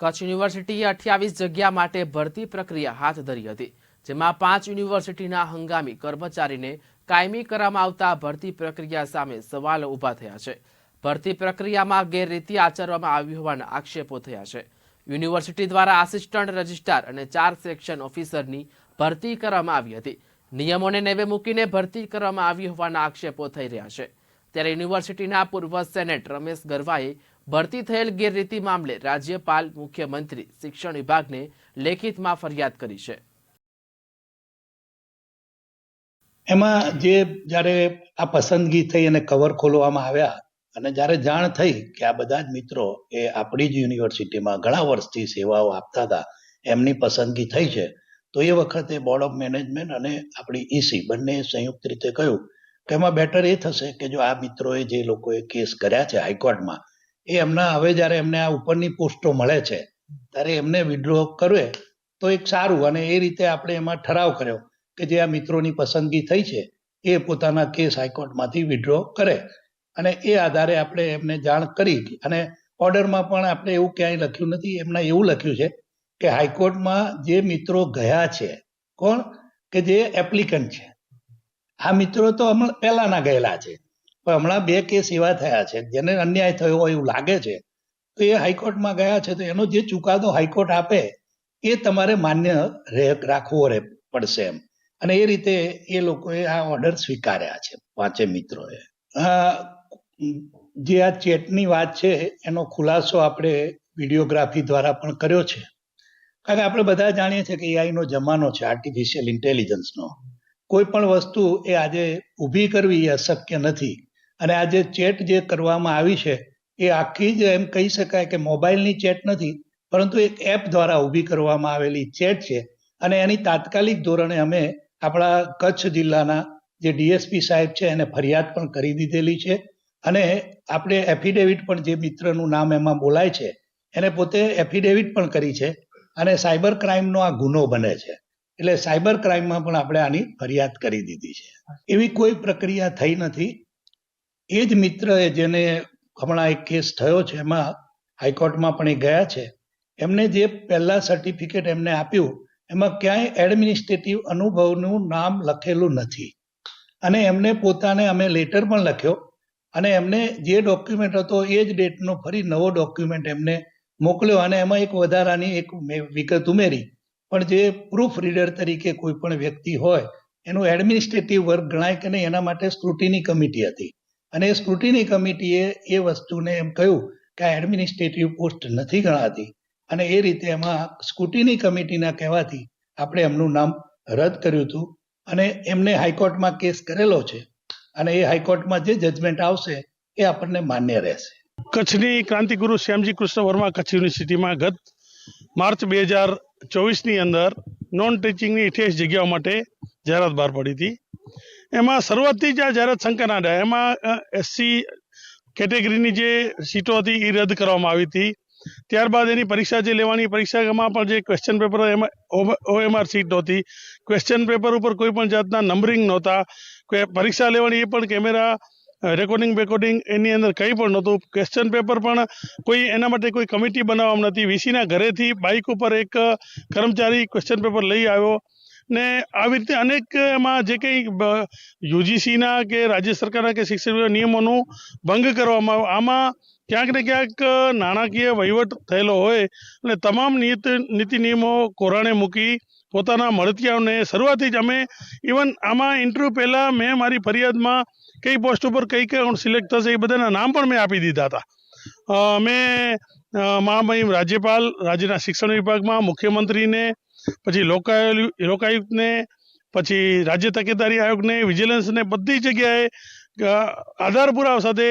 કચ્છ યુનિવર્સિટીએ અઠ્યાવીસ જગ્યા માટે ભરતી પ્રક્રિયા હાથ ધરી હતી, જેમાં પાંચ યુનિવર્સિટીના હંગામી કર્મચારીને કાયમી કરવામાં આવતા ભરતી પ્રક્રિયા સામે સવાલ ઊભા થયા છે. ભરતી પ્રક્રિયામાં ગેરરીતિ આચરવામાં આવી હોવાના આક્ષેપો થયા છે. યુનિવર્સિટી દ્વારા આસિસ્ટન્ટ રજિસ્ટ્રાર અને ચાર સેક્શન ઓફિસરની ભરતી કરવામાં આવી હતી. નિયમોને નેવે મૂકીને ભરતી કરવામાં આવી હોવાના આક્ષેપો થઈ રહ્યા છે. ત્યારે યુનિવર્સિટીના પૂર્વ સેનેટ રમેશ ગરવાએ ભરતી થયેલ ગેરરીતિ મામલે રાજ્યપાલ, મુખ્યમંત્રી, શિક્ષણ વિભાગને લેખિતમાં ફરિયાદ કરી છે. એમાં જે જ્યારે આ પસંદગી થઈ અને કવર ખોલવામાં આવ્યા અને જ્યારે જાણ થઈ કે આ બધા જ મિત્રો એ આપણી જ યુનિવર્સિટીમાં ઘણા વર્ષથી સેવાઓ આપતા હતા, એમની પસંદગી થઈ છે, તો એ વખતે બોર્ડ ઓફ મેનેજમેન્ટ અને આપણી ઈસી બંને સંયુક્ત રીતે કહ્યું કે એમાં બેટર એ થશે કે જો આ મિત્રોએ જે લોકોએ કેસ કર્યા છે હાઈકોર્ટમાં એ એમના હવે જ્યારે એમને આ ઉપરની પોસ્ટો મળે છે, ત્યારે એમને વિડ્રો કરવે તો એક સારું અને એ રીતે આપણે એમાં ઠરાવ કર્યો કે જે આ મિત્રોની પસંદગી થઈ છે, એ પોતાના કેસ હાઈકોર્ટમાંથી વિડ્રો કરે અને એ આધારે આપણે એમને જાણ કરી અને ઓર્ડરમાં પણ આપણે એવું ક્યાંય લખ્યું નથી, એમને એવું લખ્યું છે કે હાઈકોર્ટમાં જે મિત્રો ગયા છે, કોણ? કે જે એપ્લિકન્ટ છે. આ મિત્રો તો હમણાં પહેલાના ગયેલા છે. પણ હમણાં બે કેસ એવા થયા છે. જેને અન્યાય થયો હોય એવું લાગે છે, તો એ હાઈકોર્ટમાં ગયા છે, તો એનો જે ચુકાદો હાઈકોર્ટ આપે, એ તમારે માન્ય રાખવો રહે પડશે એમ. અને એ રીતે એ લોકોએ આ ઓર્ડર સ્વીકાર્યા છે, પાંચે મિત્રોએ. જે આ ચેટની વાત છે, એનો ખુલાસો આપણે વિડીયોગ્રાફી દ્વારા પણ કર્યો છે. કારણ કે આપણે બધા જાણીએ છીએ કે એઆઈનો જમાનો છે આર્ટિફિશિયલ ઇન્ટેલિજન્સનો કોઈ પણ વસ્તુ એ આજે ઊભી કરવી એ અશક્ય નથી. અને આ જે ચેટ જે કરવામાં આવી છે, એ આખી જ એમ કહી શકાય કે મોબાઈલની ચેટ નથી, પરંતુ એક એપ દ્વારા ઊભી કરવામાં આવેલી ચેટ છે. અને એની તાત્કાલિક ધોરણે અમે આપણા કચ્છ જિલ્લાના જે ડીએસપી સાહેબ છે, એને ફરિયાદ પણ કરી દીધેલી છે. અને આપણે એફિડેવિટ પણ જે મિત્રનું નામ એમાં બોલાય છે, એને પોતે એફિડેવિટ પણ કરી છે અને સાયબર ક્રાઇમનો આ ગુનો બને છે. એટલે સાયબર ક્રાઇમમાં પણ આપણે આની ફરિયાદ કરી દીધી છે. એવી કોઈ પ્રક્રિયા થઈ નથી. એ જ મિત્રએ જેને હમણાં એક કેસ થયો છે, એમાં હાઈકોર્ટમાં પણ એ ગયા છે, એમને જે પહેલા સર્ટિફિકેટ એમને આપ્યું, એમાં ક્યાંય એડમિનિસ્ટ્રેટિવ અનુભવનું નામ લખેલું નથી. અને એમને પોતાને અમે લેટર પણ લખ્યો, અને એમને જે ડોક્યુમેન્ટ હતો એ જ ડેટનો ફરી નવો ડોક્યુમેન્ટ એમને મોકલ્યો, અને એમાં એક વધારાની એક વિગત ઉમેરી. પણ જે પ્રૂફ રીડર તરીકે કોઈ પણ વ્યક્તિ હોય, એનું એડમિનિસ્ટ્રેટિવ વર્ક ગણાય કે નહીં, એના માટે સ્ક્રુટિની કમિટી હતી. અને સ્ક્રુટિની કમિટીએ એ વસ્તુને એમ કહ્યું કે આ એડમિનિસ્ટ્રેટિવ પોસ્ટ નથી ગણાતી. અને એ રીતે એમાં સ્કૂટીની કમિટીના કહેવાથી આપણે એમનું નામ રદ કર્યું હતું અને એમને હાઈકોર્ટમાં કેસ કરેલો છે. અને એ હાઈકોર્ટમાં જે જજમેન્ટ આવશે એ આપણને માન્ય રહેશે. કચ્છની ક્રાંતિગુરુ શ્યામજી કૃષ્ણ વર્મા કચ્છ યુનિવર્સિટીમાં ગત માર્ચ બે હજાર ચોવીસની અંદર નોન ટીચિંગની અઠ્યાવીસ જગ્યાઓ માટે જાહેરાત બહાર પડી હતી. એમાં શરૂઆતથી જ આ જાહેરાત શંકાના રહ્યા, એમાં એસસી કેટેગરીની જે સીટો હતી એ રદ કરવામાં આવી હતી. ત્યારબાદ એની પરીક્ષા જે લેવાની પરીક્ષામાં પણ જે ક્વેશ્ચન પેપર એમાં ઓએમઆર સીટ નહોતી. ક્વેશ્ચન પેપર ઉપર કોઈ પણ જાતના નંબરિંગ નહોતા. પરીક્ષા લેવાની એ પણ કેમેરા રેકોર્ડિંગ બેકોર્ડિંગ એની અંદર કંઈ પણ નહોતું. ક્વેશ્ચન પેપર પણ કોઈ એના માટે કોઈ કમિટી બનાવવામાં નથી વીસીના ઘરેથી બાઇક ઉપર એક કર્મચારી ક્વેશ્ચન પેપર લઈ આવ્યો. ને આવી રીતે અનેક એમાં જે કંઈ યુજીસીના કે રાજ્ય સરકારના કે શિક્ષણ નિયમોનું ભંગ કરવામાં આવ્યો આમાં ક્યાંક ને ક્યાંક નાણાકીય વહીવટ થયેલો હોય અને તમામ નીતિ નીતિ નિયમો કોરાણે મૂકી પોતાના મળતિયાઓને શરૂઆતથી જ અમે, ઇવન આમાં ઇન્ટરવ્યૂ પહેલાં મેં મારી ફરિયાદમાં કઈ પોસ્ટ ઉપર કઈ કઈ સિલેક્ટ થશે એ બધાના નામ પણ મેં આપી દીધા હતા. મેં મહામહિમ રાજ્યપાલ, રાજ્યના શિક્ષણ વિભાગમાં મુખ્યમંત્રીને પછી લોકાયુ લોકાયુક્તને પછી રાજ્ય તકેદારી આયોગને, વિજિલન્સને બધી જગ્યાએ આધાર પુરાવા સાથે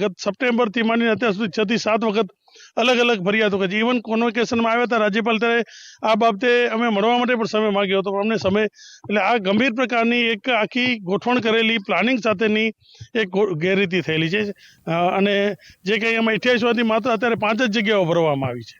ગત સપ્ટેમ્બરથી માંડીને અત્યાર સુધી છથી સાત વખત અલગ અલગ ફરિયાદો કરી. ઇવન કોન્વોકેશનમાં આવ્યા હતા રાજ્યપાલ, ત્યારે આ બાબતે અમે મળવા માટે પણ સમય માંગ્યો હતો, પણ અમને સમય, એટલે આ ગંભીર પ્રકારની એક આખી ગોઠવણ કરેલી પ્લાનિંગ સાથેની એક ગેરરીતિ થયેલી છે. અને જે કંઈ એમાં અઠ્યાવીસમાંથી માત્ર અત્યારે પાંચ જ જગ્યાઓ ભરવામાં આવી છે.